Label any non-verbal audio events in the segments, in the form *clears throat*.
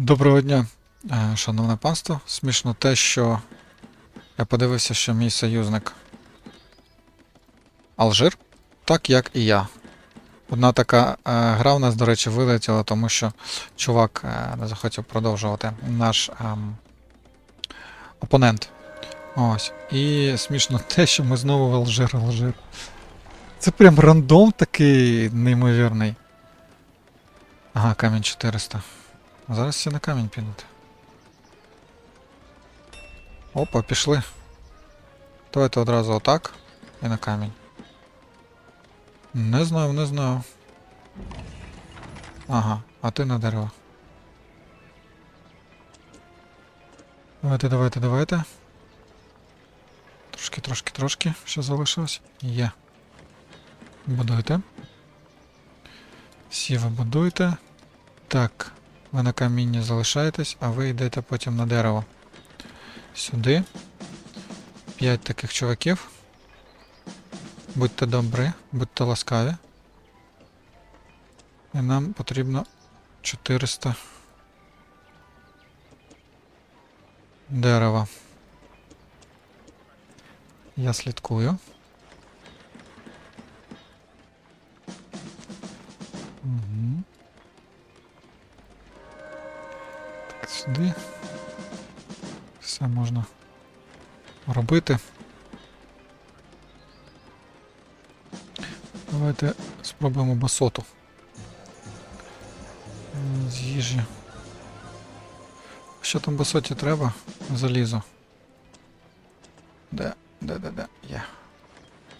Доброго дня, е, шановне панство. Смішно те, що я подивився, що мій союзник Алжир, так як і я. Одна така е, гра в нас, до речі, вилетіла, тому що чувак е, не захотів продовжувати наш ем, опонент. Ось. І смішно те, що ми знову в Алжир, Алжир. Це прям рандом такий неймовірний. Ага, камінь 400. Зараз всі на камінь підуть. Опа, пішли. Давайте одразу отак і на камінь. Не знаю, не знаю. Ага, а ти на дерево. Давайте, давайте, давайте. Трошки, трошки, трошки. Що залишилось? Є. Будуйте. Всі ви будуйте. Так. Ви на камінні залишаєтесь, а ви йдете потім на дерево. Сюди. П'ять таких чуваків. Будьте добрі, будьте ласкаві. І нам потрібно 400 дерева. Я слідкую. Сюди. Все можна робити. Давайте спробуємо басоту. З їжі. Що там басоті треба? Залізо. Де? Де, де, де? Є.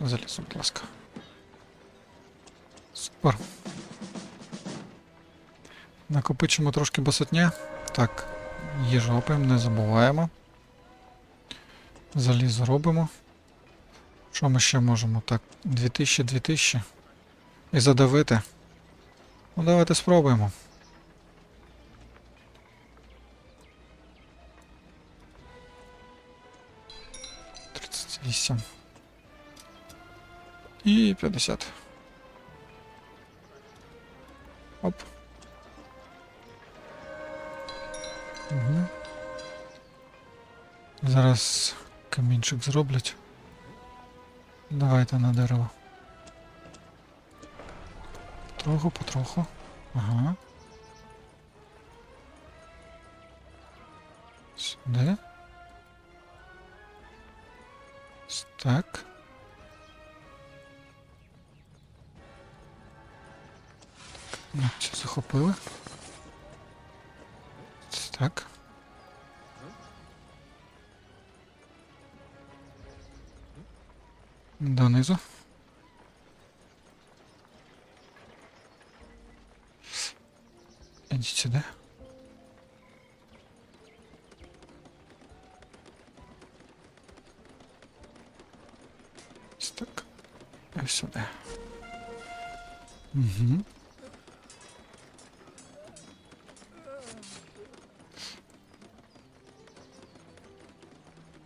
Залізо, будь ласка. Супер. Накопичимо трошки басотня. Так, їжу опимо, не забуваємо. Залізо робимо. Що ми ще можемо? Так, 2000, 2000. І задавити. Ну, давайте спробуємо. Вісім. І 50. Оп. Угу. Зараз камінчик зроблять. Давайте на дерево. Потроху, потроху. Ага. Сюди. Так. Захопили. Ось Так. Донизу. Ідіть сюди. Ось так. І сюди. Угу.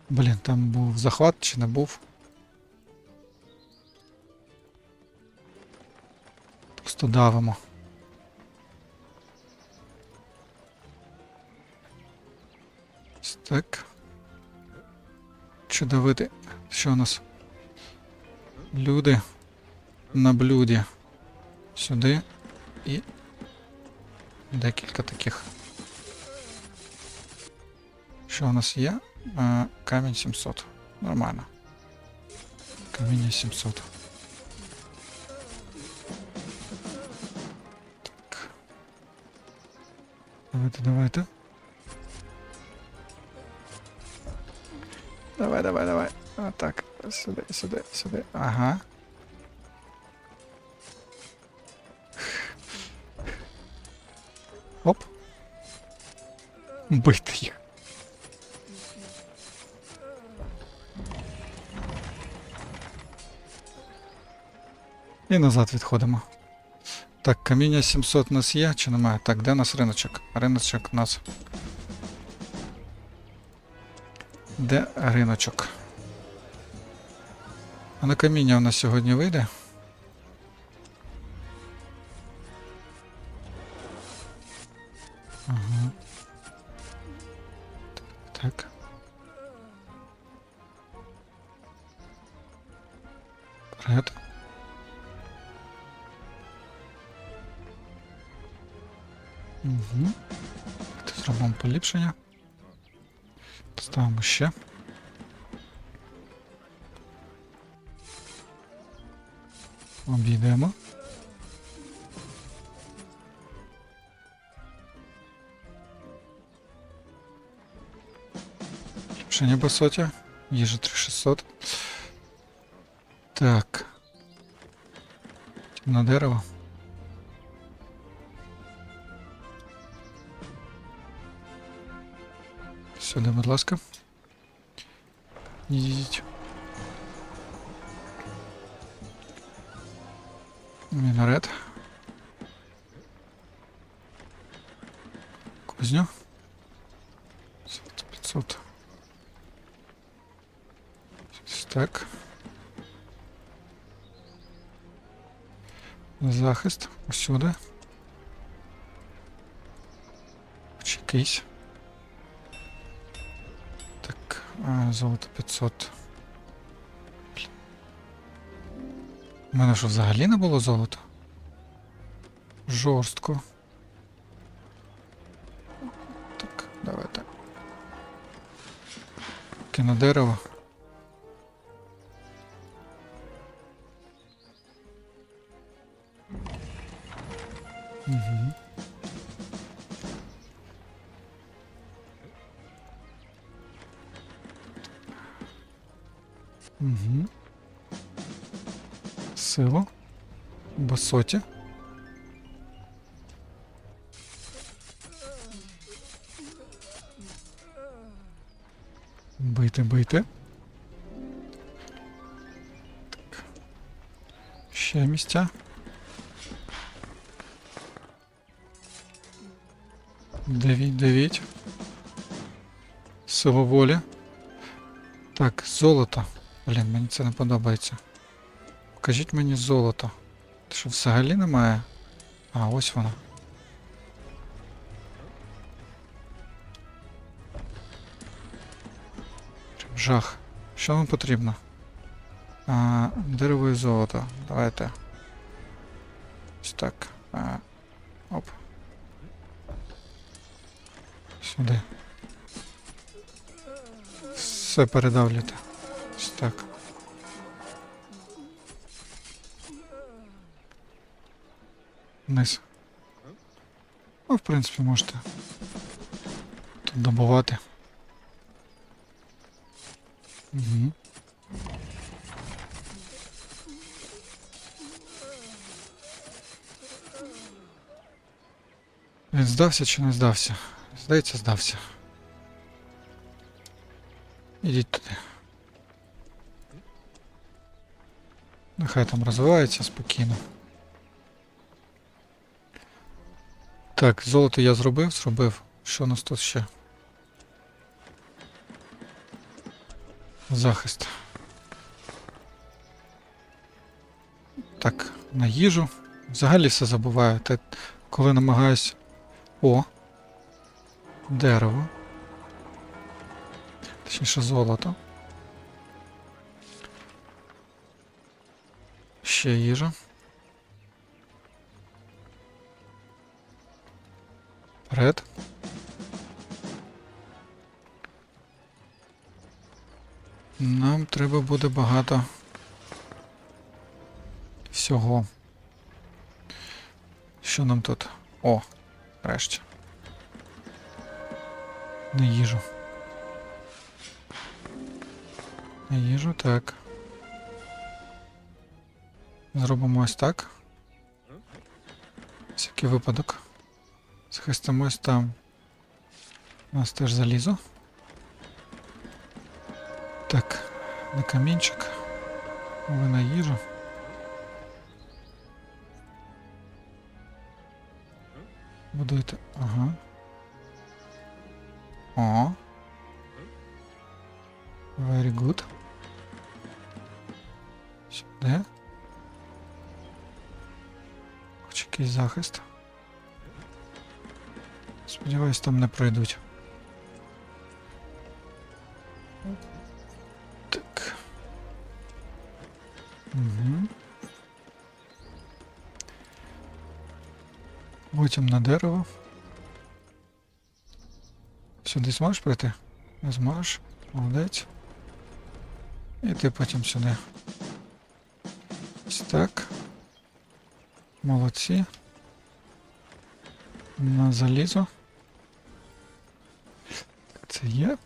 Блін, там був захват чи не був? Просто давимо. Так. Чудовити. Що у нас? Люди на блюді. Сюди і декілька таких. Що у нас є? Е, камінь 700. Нормально. Каміння 700. Так. Давайте, давайте. Давай, давай, давай. А, так. Сюди, сюди, сюди. Ага. Оп. Бити їх. І назад відходимо. Так, каміння 700 у нас є чи немає? Так, де у нас риночок? Риночок у нас. Де риночок? А на каміння у нас сьогодні вийде? Ага. Так. Вперед. Угу. Зробимо поліпшення. Ставимо ще. Обійдемо. Поліпшення по соті. Їжа 3600. Так. На дерево. Сюди, будь ласка. Їдіть. Мінарет. Кузню. 500. Так. Захист. Усюди. Хоч Золото 500. У мене що взагалі не було золота? Жорстко. Так, давайте. Кину дерево. Угу. Угу. Сила. Басоті. Бити, бити. Так. Ще місця. Давіть, давіть. Сила волі. Так, золото. Блін, мені це не подобається. Покажіть мені золото. Що взагалі немає? А, ось воно. Прям Жах. Що вам потрібно? А, дерево і золото. Давайте. Ось так. А, оп. Сюди. Все передавлюйте. Так. Вниз. Ну, в принципі, можете тут добувати. Угу. Він здався чи не здався? Здається, здався. Ідіть туди. Нехай там розвивається спокійно. Так, золото я зробив, зробив. Що у нас тут ще? Захист. Так, на їжу. Взагалі все забуваю. Те, коли намагаюсь. О! Дерево. Точніше золото. Ще їжа. Вперед. Нам треба буде багато всього. Що нам тут? О, нарешті. На їжу. На їжу, так. Зробимо ось так. Всякий випадок. Захистимось там. У нас теж залізо. Так, на камінчик. Ви на їжу. Будуйте. Ага. О. Very good. Сюди. якийсь захист. Сподіваюсь, там не пройдуть. Так. Угу. Потім на дерево. Сюди зможеш прийти? Не зможеш. Молодець. І ти потім сюди. Ось так. Молодці. На залізо. Це є.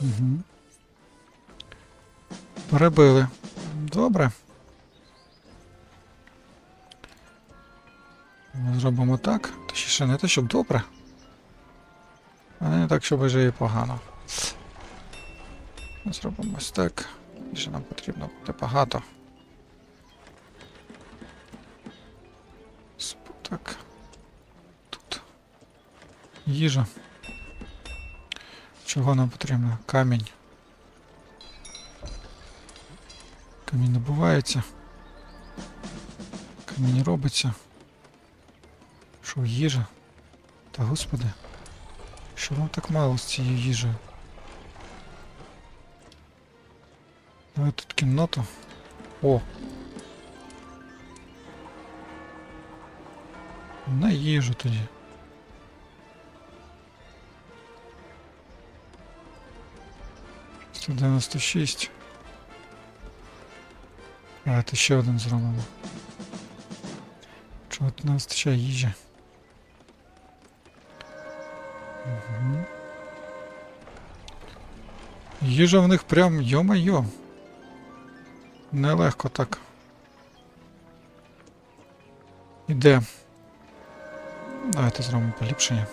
Угу. Перебили. Добре. Ми зробимо так. Ще не те, щоб добре. А не так, щоб вже і погано. Ми зробимо ось так. Більше нам потрібно буде багато. Їжа. Чого нам потрібно? Камінь. Камінь набувається. Камінь робиться. Що їжа? Та господи. Що вам так мало з цією їжею? Давай тут кімнату. О! На їжу тоді. Сто дев'яносто шість. Давайте ще один зробимо. Чого тут не вистачає їжі? Угу. Їжа в них прям йо-майо. Нелегко так. Іде. Давайте зробимо поліпшення.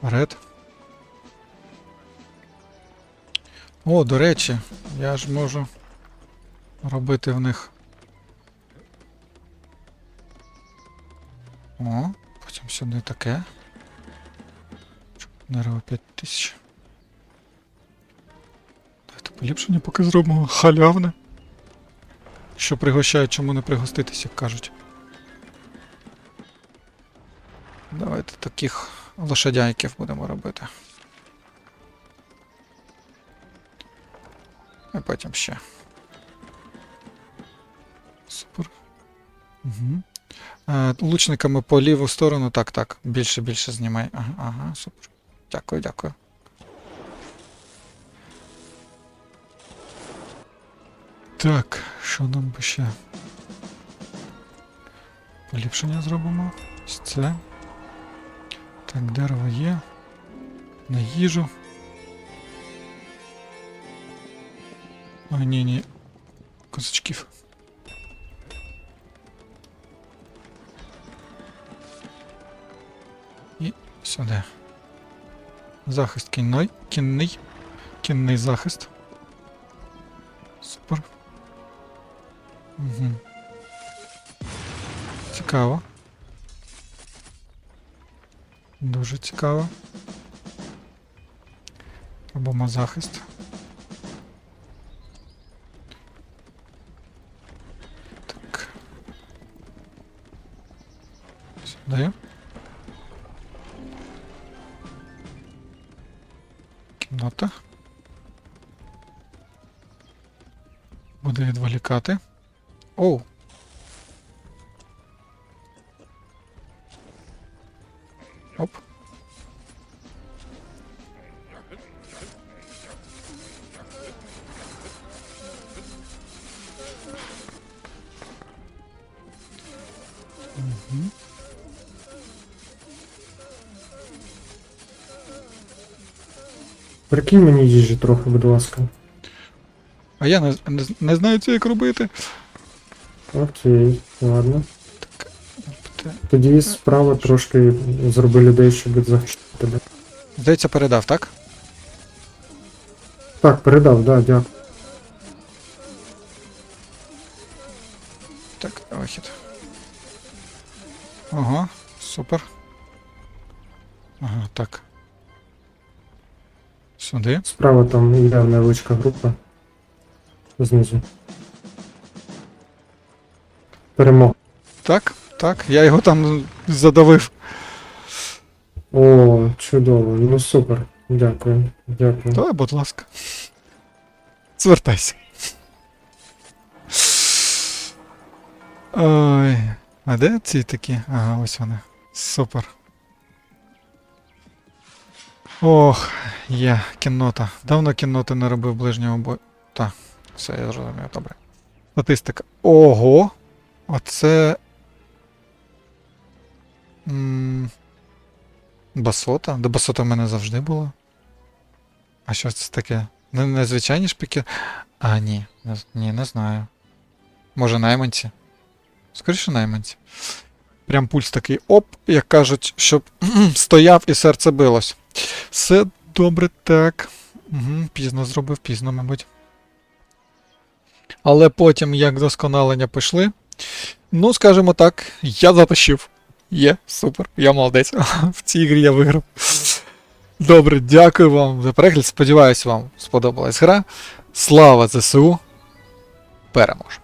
Вперед. О, до речі, я ж можу робити в них. О, потім сюди таке. Дерево 5000. Давайте поліпшення поки зробимо. Халявне. Що пригощає, чому не пригоститись, як кажуть. Давайте таких лошадяйків будемо робити. І потім ще. Супер. Угу. Е, лучниками по ліву сторону. Так, так. Більше, більше знімай. Ага, ага, супер. Дякую, дякую. Так, що нам би ще? Поліпшення зробимо. Ось це. Так, дерево є. На їжу. Ой, ні, ні. Козачків. І сюди. Захист кінний. Кінний. Кінний захист. Супер. Угу. Цікаво. Дуже цікаво. Робимо захист. Так. Сюди. Кімната. Буде відволікати. Оу. Прикинь мені їжі трохи, будь ласка. А я не, не, не знаю це як робити. Окей, ладно. Те- Тоді справа трошки зроби людей, щоб захистити тебе. Здається, передав, так? Так, передав, да, дякую. Ага, супер. Ага, так. Сюди. Справа там йде невеличка група. Знизу. Перемог. Так, так, я його там задавив. О, чудово. Ну супер. Дякую. Дякую. Давай, будь ласка. Звертайся. Ой. А де ці такі? Ага, ось вони. Супер. Ох, є кіннота. Давно кінноти не робив ближнього бою. Так, все, я зрозумів, добре. Статистика. Ого! Оце. М, Басота? Де басота в мене завжди була. А що це таке? Не, незвичайні шпіки? А, ні. Ні, не знаю. Може найманці? Скоріше найманці. Прям пульс такий оп, як кажуть, щоб *clears throat* стояв і серце билось. Все добре, так. Угу, пізно зробив, пізно, мабуть. Але потім, як досконалення пішли, ну, скажімо так, я затащив. Є, супер, я молодець. *laughs* В цій грі я виграв. Добре, дякую вам за перегляд. Сподіваюсь, вам сподобалась гра. Слава ЗСУ! Переможемо!